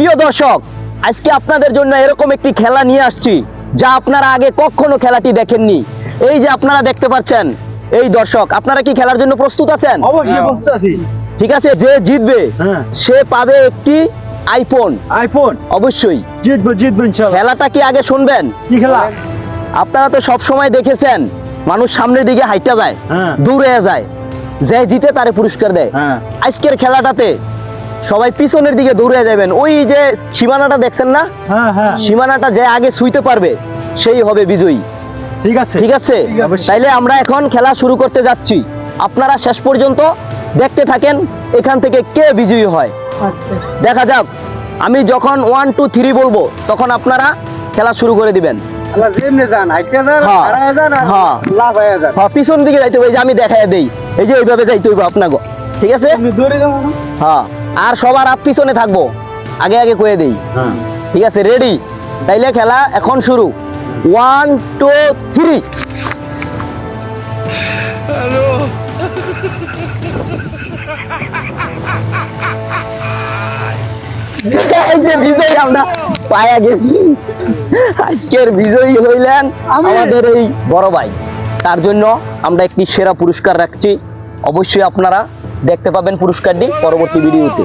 প্রিয় দর্শক আজকে আপনাদের জন্য এরকম একটি খেলা নিয়ে আসছি যা আপনারা আগে কখনো খেলাটি দেখেননি। এই যে আপনারা দেখতে পাচ্ছেন এই দর্শক আপনারা কি খেলার জন্য প্রস্তুত আছেন? অবশ্যই প্রস্তুত আছি। ঠিক আছে যে জিতবে হ্যাঁ। সে পাবে একটি আইফোন আইফোন অবশ্যই। জিতবো জিতবো ইনশাল্লাহ খেলাটা কি আগে শুনবেন? কি খেলা? আপনারা তো সব সময় দেখেছেন মানুষ সামনের দিকে হাইটা যায় হ্যাঁ। দূরে যায় যে জিতে তারে পুরস্কার দেয়। হ্যাঁ। আজকের খেলাটাতে সবাই পিছনের দিকে দৌড়ে যাবেন। ওই যে সীমানাটা দেখছেন না? হ্যাঁ হ্যাঁ। সীমানাটা যে আগে ছুঁইতে পারবে সেই হবে বিজয়ী। ঠিক আছে। ঠিক আছে? তাইলে আমরা এখন খেলা শুরু করতে যাচ্ছি। আপনারা শেষ পর্যন্ত দেখতে থাকেন এখান থেকে কে বিজয়ী হয়। দেখা যাক। আমি যখন ওয়ান টু থ্রি বলব তখন আপনারা খেলা শুরু করে দিবেন। হ্যাঁ। পিছন দিকে যাইতে হবে যে আমি দেখাই দেই। এই যে এইভাবে যাইতে হইব আপনাকে ঠিক আছে? হ্যাঁ। আর সবার আপ পিছনে থাকব। আগে আগে কয়ে দেই। হ্যাঁ। ঠিক আছে রেডি তাইলে খেলা এখন শুরু। ওয়ান টু থ্রি এই যে আমরা পায়া গেছি। আজকের বিজয়ী হইলেন আমাদের এই বড় ভাই। তার জন্য আমরা একটি সেরা পুরস্কার রাখছি। অবশ্যই আপনারা দেখতে পাবেন পুরস্কারটি পরবর্তী ভিডিওতে।